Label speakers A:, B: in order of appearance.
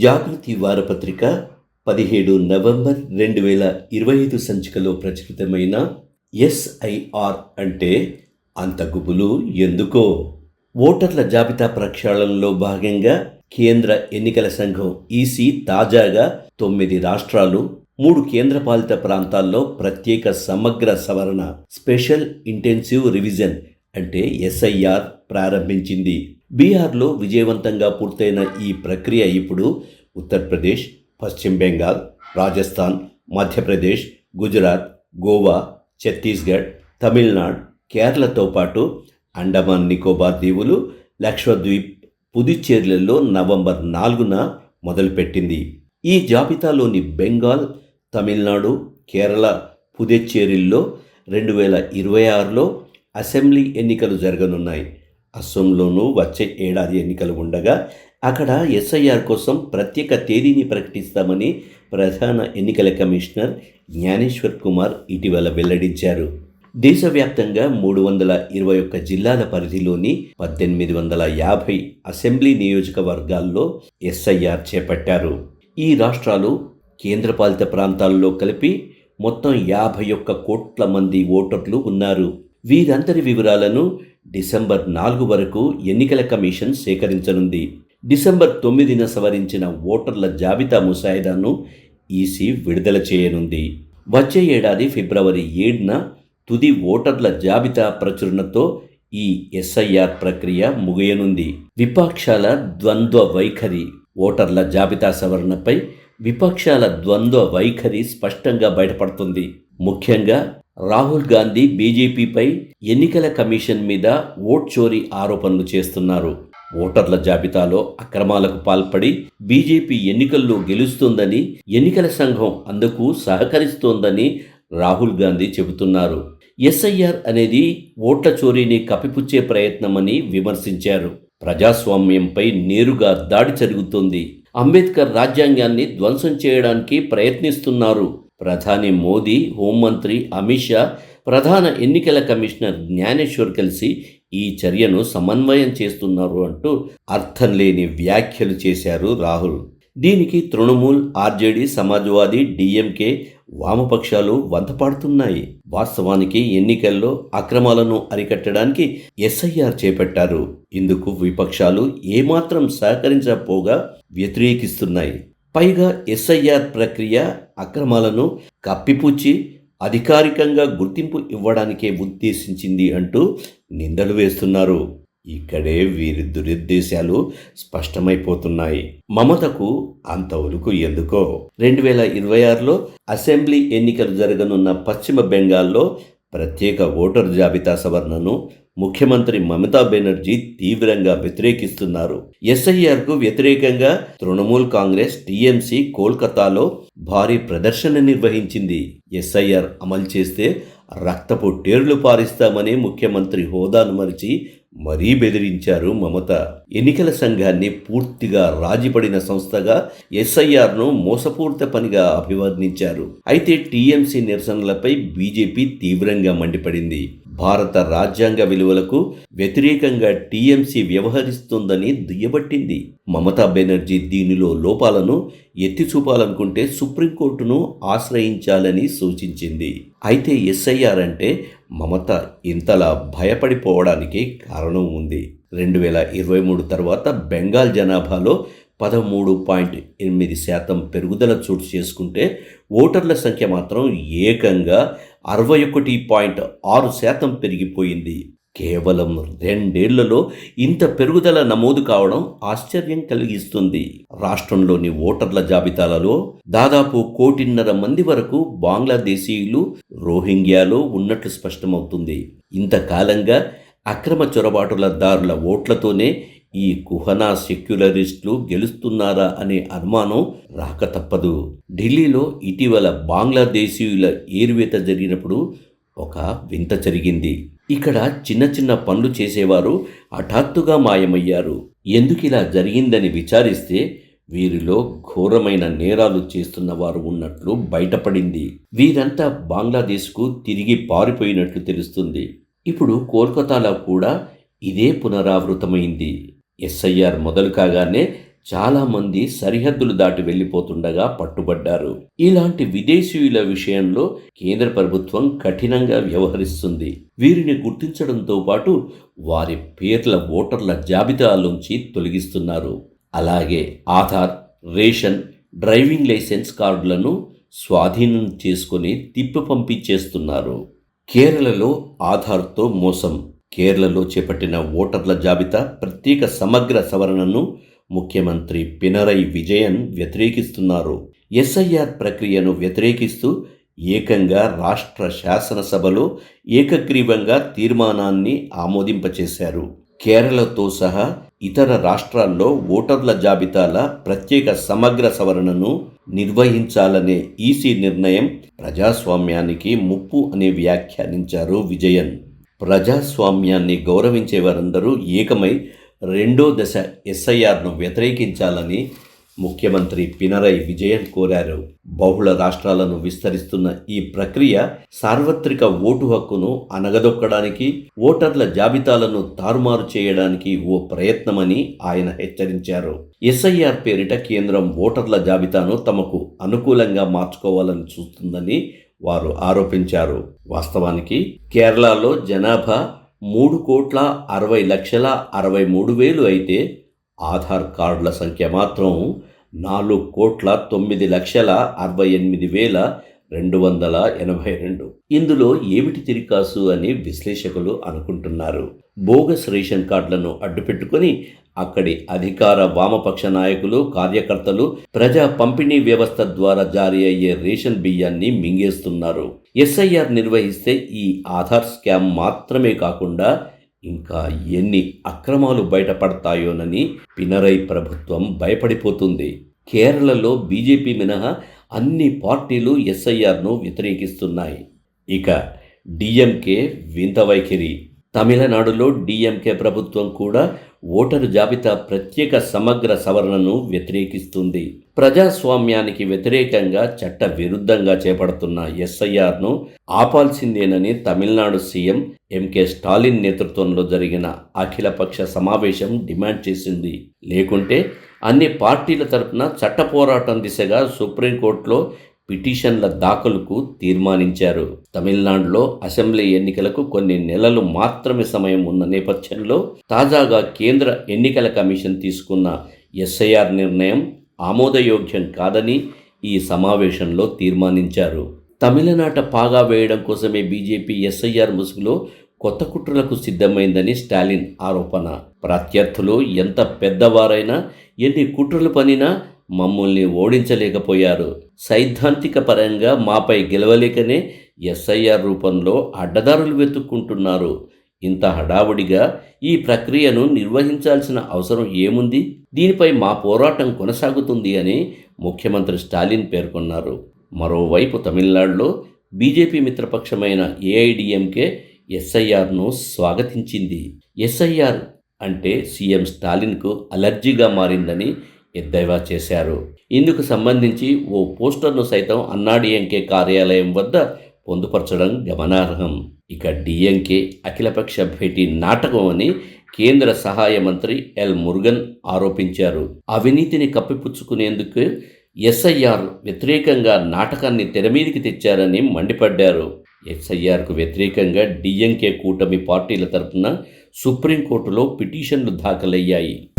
A: జాగృతి వారపత్రిక పదిహేడు నవంబర్ రెండు వేల ఇరవై ఐదు సంచికలో ప్రచురితమైన ఎస్ఐఆర్ అంటే అంత గుబులు ఎందుకో? ఓటర్ల జాబితా ప్రక్షాళనలో భాగంగా కేంద్ర ఎన్నికల సంఘం ఈసీ తాజాగా తొమ్మిది రాష్ట్రాలు మూడు కేంద్రపాలిత ప్రాంతాల్లో ప్రత్యేక సమగ్ర సవరణ స్పెషల్ ఇంటెన్సివ్ రివిజన్ అంటే ఎస్ఐఆర్ ప్రారంభించింది. బీహార్లో విజయవంతంగా పూర్తయిన ఈ ప్రక్రియ ఇప్పుడు ఉత్తరప్రదేశ్ పశ్చిమ బెంగాల్ రాజస్థాన్ మధ్యప్రదేశ్ గుజరాత్ గోవా ఛత్తీస్గఢ్ తమిళనాడు కేరళతో పాటు అండమాన్ నికోబార్ దీవులు లక్షద్వీప్ పుదుచ్చేరిలలో నవంబర్ నాలుగున మొదలుపెట్టింది. ఈ జాబితాలోని బెంగాల్ తమిళనాడు కేరళ పుదుచ్చేరిల్లో రెండు వేల ఇరవై ఆరులో అసెంబ్లీ ఎన్నికలు జరగనున్నాయి. అస్సోంలోనూ వచ్చే ఏడాది ఎన్నికలు ఉండగా అక్కడ ఎస్ఐఆర్ కోసం ప్రత్యేక తేదీని ప్రకటిస్తామని ప్రధాన ఎన్నికల కమిషనర్ జ్ఞానేశ్వర్ కుమార్ ఇటీవల వెల్లడించారు. దేశవ్యాప్తంగా మూడు వందల ఇరవై ఒక్క జిల్లాల పరిధిలోని పద్దెనిమిది వందల యాభై అసెంబ్లీ నియోజకవర్గాల్లో ఎస్ఐఆర్ చేపట్టారు. ఈ రాష్ట్రాలు కేంద్రపాలిత ప్రాంతాల్లో కలిపి మొత్తం యాభై ఒక్క కోట్ల మంది ఓటర్లు ఉన్నారు. వీరందరి వివరాలను డిసెంబర్ నాలుగు వరకు ఎన్నికల కమిషన్ సేకరించనుంది. డిసెంబర్ తొమ్మిదిన సవరించిన ఓటర్ల జాబితా ముసాయిదాను ఈసీ విడుదల చేయనుంది. వచ్చే ఏడాది ఫిబ్రవరి ఏడున తుది ఓటర్ల జాబితా ప్రచురణతో ఈ ఎస్ఐఆర్ ప్రక్రియ ముగియనుంది. విపక్షాల ద్వంద్వ వైఖరి ఓటర్ల జాబితా సవరణపై విపక్షాల ద్వంద్వ వైఖరి స్పష్టంగా బయటపడుతుంది. ముఖ్యంగా రాహుల్ గాంధీ బీజేపీపై ఎన్నికల కమిషన్ మీద ఓట్ చోరీ ఆరోపణలు చేస్తున్నారు. ఓటర్ల జాబితాలో అక్రమాలకు పాల్పడి బీజేపీ ఎన్నికల్లో గెలుస్తుందని ఎన్నికల సంఘం అందుకు సహకరిస్తోందని రాహుల్ గాంధీ చెబుతున్నారు. ఎస్ఐఆర్ అనేది ఓట్ల చోరీని కప్పిపుచ్చే ప్రయత్నమని విమర్శించారు. ప్రజాస్వామ్యంపై నేరుగా దాడి జరుగుతోంది. అంబేద్కర్ రాజ్యాంగాన్ని ధ్వంసం చేయడానికి ప్రయత్నిస్తున్నారు. ప్రధాని మోదీ హోంమంత్రి అమిత్ షా ప్రధాన ఎన్నికల కమిషనర్ జ్ఞానేశ్వర్ కలిసి ఈ చర్యను సమన్వయం చేస్తున్నారు అంటూ అర్థం లేని వ్యాఖ్యలు చేశారు రాహుల్. దీనికి తృణమూల్ ఆర్జేడీ సమాజ్వాదీ డిఎంకే వామపక్షాలు వంతపాడుతున్నాయి. వాస్తవానికి ఎన్నికల్లో అక్రమాలను అరికట్టడానికి ఎస్ఐఆర్ చేపట్టారు. ఇందుకు విపక్షాలు ఏమాత్రం సహకరించకపోగా వ్యతిరేకిస్తున్నాయి. పైగా ఎస్ఐఆర్ ప్రక్రియ అక్రమాలను కప్పిపుచ్చి అధికారికంగా గుర్తింపు ఇవ్వడానికే ఉద్దేశించింది అంటూ నిందలు వేస్తున్నారు. ఇక్కడే వీరి దురుద్దేశాలు స్పష్టమైపోతున్నాయి. మమతకు అంత ఉలుకు ఎందుకో? రెండు వేల ఇరవై ఆరులో అసెంబ్లీ ఎన్నికలు జరగనున్న పశ్చిమ బెంగాల్లో ప్రత్యేక ఓటర్ జాబితా సవరణను ముఖ్యమంత్రి మమతా బెనర్జీ తీవ్రంగా వ్యతిరేకిస్తున్నారు. ఎస్ఐఆర్కు వ్యతిరేకంగా తృణమూల్ కాంగ్రెస్ టీఎంసీ కోల్కతాలో భారీ ప్రదర్శన నిర్వహించింది. ఎస్ఐఆర్ అమలు చేస్తే రక్తపు టేర్లు పారిస్తామని ముఖ్యమంత్రి హోదాను మరిచి మరీ బెదిరించారు మమత. ఎన్నికల సంఘాన్ని పూర్తిగా రాజీపడిన సంస్థగా ఎస్ఐఆర్ను మోసపూరిత పనిగా అభివర్ణించారు. అయితే టీఎంసీ నిరసనలపై బీజేపీ తీవ్రంగా మండిపడింది. భారత రాజ్యాంగ విలువలకు వ్యతిరేకంగా టీఎంసీ వ్యవహరిస్తుందని దుయ్యబట్టింది. మమతా బెనర్జీ దీనిలో లోపాలను ఎత్తి చూపాలనుకుంటే సుప్రీంకోర్టును ఆశ్రయించాలని సూచించింది. అయితే ఎస్ఐఆర్ అంటే మమత ఇంతలా భయపడిపోవడానికి కారణం ఉంది. రెండు వేల ఇరవై మూడు తర్వాత బెంగాల్ జనాభాలో పదమూడు పాయింట్ ఎనిమిది శాతం పెరుగుదల చోటు చేసుకుంటే ఓటర్ల సంఖ్య మాత్రం ఏకంగా అరవై ఒకటి పాయింట్ ఆరు శాతం పెరిగిపోయింది. కేవలం రెండేళ్ళలో ఇంత పెరుగుదల నమోదు కావడం ఆశ్చర్యం కలిగిస్తుంది. రాష్ట్రంలోని ఓటర్ల జాబితాలలో దాదాపు కోటిన్నర మంది వరకు బంగ్లాదేశీయులు రోహింగ్యాలో ఉన్నట్లు స్పష్టమవుతుంది. ఇంతకాలంగా అక్రమ చొరబాటుల దారుల ఓట్లతోనే ఈ కుహనా సెక్యులరిస్టులు గెలుస్తున్నారా అనే అనుమానం రాక తప్పదు. ఢిల్లీలో ఇటీవల బంగ్లాదేశీయుల ఏరువేత జరిగినప్పుడు ఒక వింత జరిగింది. ఇక్కడ చిన్న చిన్న పనులు చేసేవారు హఠాత్తుగా మాయమయ్యారు. ఎందుకు ఇలా జరిగిందని విచారిస్తే వీరిలో ఘోరమైన నేరాలు చేస్తున్న వారు ఉన్నట్లు బయటపడింది. వీరంతా బంగ్లాదేశ్కు తిరిగి పారిపోయినట్లు తెలుస్తుంది. ఇప్పుడు కోల్కతాలో కూడా ఇదే పునరావృతమైంది. ఎస్ఐఆర్ మొదలు కాగానే చాలామంది సరిహద్దులు దాటి వెళ్ళిపోతుండగా పట్టుబడ్డారు. ఇలాంటి విదేశీయుల విషయంలో కేంద్ర ప్రభుత్వం కఠినంగా వ్యవహరిస్తుంది. వీరిని గుర్తించడంతో పాటు వారి పేర్ల ఓటర్ల జాబితాలోంచి తొలగిస్తున్నారు. అలాగే ఆధార్ రేషన్ డ్రైవింగ్ లైసెన్స్ కార్డులను స్వాధీనం చేసుకుని తిప్పి పంపించేస్తున్నారు. కేరళలో ఆధార్తో మోసం. కేరళలో చేపట్టిన ఓటర్ల జాబితా ప్రత్యేక సమగ్ర సవరణను ముఖ్యమంత్రి పినరై విజయన్ వ్యతిరేకిస్తున్నారు. ఎస్ఐఆర్ ప్రక్రియను వ్యతిరేకిస్తూ ఏకంగా రాష్ట్ర శాసనసభలో ఏకగ్రీవంగా తీర్మానాన్ని ఆమోదింపచేశారు. కేరళతో సహా ఇతర రాష్ట్రాల్లో ఓటర్ల జాబితాల ప్రత్యేక సమగ్ర సవరణను నిర్వహించాలనే ఈసీ నిర్ణయం ప్రజాస్వామ్యానికి ముప్పు అని వ్యాఖ్యానించారు విజయన్. ప్రజాస్వామ్యాన్ని గౌరవించే వారందరూ ఏకమై రెండో దశ ఎస్ఐఆర్ను వ్యతిరేకించాలని ముఖ్యమంత్రి పినరై విజయన్ కోరారు. బహుళ రాష్ట్రాలను విస్తరిస్తున్న ఈ ప్రక్రియ సార్వత్రిక ఓటు హక్కును అనగదొక్కడానికి ఓటర్ల జాబితాలను తారుమారు చేయడానికి ఓ ప్రయత్నమని ఆయన హెచ్చరించారు. ఎస్ఐఆర్ పేరిట కేంద్రం ఓటర్ల జాబితాను తమకు అనుకూలంగా మార్చుకోవాలని చూస్తుందని వారు ఆరోపించారు. వాస్తవానికి కేరళలో జనాభా మూడు కోట్ల అరవై లక్షల అరవై మూడు వేలు అయితే ఆధార్ కార్డుల సంఖ్య మాత్రం నాలుగు కోట్ల తొమ్మిది లక్షల అరవై ఎనిమిది వేల రెండు వందల ఎనభై రెండు. ఇందులో ఏమిటి తిరికాసు అని విశ్లేషకులు అనుకుంటున్నారు. బోగస్ రేషన్ కార్డులను అడ్డుపెట్టుకుని అక్కడి అధికార వామపక్ష నాయకులు కార్యకర్తలు ప్రజా పంపిణీ వ్యవస్థ ద్వారా జారీ అయ్యే రేషన్ బియ్యాన్ని మింగేస్తున్నారు. ఎస్ఐఆర్ నిర్వహిస్తే ఈ ఆధార్ స్కామ్ మాత్రమే కాకుండా ఇంకా ఎన్ని అక్రమాలు బయటపడతాయోనని పినరై ప్రభుత్వం భయపడిపోతుంది. కేరళలో బీజేపీ మినహా అన్ని పార్టీలు ఎస్ఐఆర్ను వ్యతిరేకిస్తున్నాయి. ఇక డిఎంకే వింత వైఖరి. తమిళనాడులో డిఎంకే ప్రభుత్వం కూడా ఓటరు జాబితా ప్రత్యేక సమగ్ర సవరణను వ్యతిరేకిస్తుంది. ప్రజాస్వామ్యానికి వ్యతిరేకంగా చట్ట విరుద్ధంగా చేపడుతున్న ఎస్ఐఆర్ను ఆపాల్సిందేనని Tamil Nadu CM M K Stalin నేతృత్వంలో జరిగిన అఖిలపక్ష సమావేశం డిమాండ్ చేసింది. లేకుంటే అన్ని పార్టీల తరపున చట్ట పోరాటం దిశగా సుప్రీంకోర్టులో పిటిషన్ల దాఖలుకు తీర్మానించారు. తమిళనాడులో అసెంబ్లీ ఎన్నికలకు కొన్ని నెలలు మాత్రమే సమయం ఉన్న నేపథ్యంలో తాజాగా కేంద్ర ఎన్నికల కమిషన్ తీసుకున్న ఎస్ఐఆర్ నిర్ణయం ఆమోదయోగ్యం కాదని ఈ సమావేశంలో తీర్మానించారు. తమిళనాట పాగా వేయడం కోసమే బీజేపీ ఎస్ఐఆర్ ముసుగులో కొత్త కుట్రలకు సిద్ధమైందని స్టాలిన్ ఆరోపణ. ప్రత్యర్థులు ఎంత పెద్దవారైనా ఎన్ని కుట్రలు పనినా మమ్మల్ని ఓడించలేకపోయారు. సైద్ధాంతిక పరంగా మాపై గెలవలేకనే ఎస్ఐఆర్ రూపంలో అడ్డదారులు వెతుక్కుంటున్నారు. ఇంత హడావుడిగా ఈ ప్రక్రియను నిర్వహించాల్సిన అవసరం ఏముంది? దీనిపై మా పోరాటం కొనసాగుతుంది అని ముఖ్యమంత్రి స్టాలిన్ పేర్కొన్నారు. మరోవైపు తమిళనాడులో బీజేపీ మిత్రపక్షమైన ఏఐడిఎంకే ఎస్ఐఆర్ను స్వాగతించింది. ఎస్ఐఆర్ అంటే సీఎం స్టాలిన్కు అలర్జీగా మారిందని ఎద్దేవా చేశారు. ఇందుకు సంబంధించి ఓ పోస్టర్ను సైతం అన్నాడీఎంకే కార్యాలయం వద్ద పొందుపరచడం గమనార్హం. ఇక డిఎంకే అఖిలపక్ష భేటీ నాటకం అని కేంద్ర సహాయ మంత్రి ఎల్ మురుగన్ ఆరోపించారు. అవినీతిని కప్పిపుచ్చుకునేందుకు ఎస్ఐఆర్ వ్యతిరేకంగా నాటకాన్ని తెరమీదికి తెచ్చారని మండిపడ్డారు. ఎస్ఐఆర్కు వ్యతిరేకంగా డిఎంకే కూటమి పార్టీల తరపున సుప్రీంకోర్టులో పిటిషన్లు దాఖలయ్యాయి.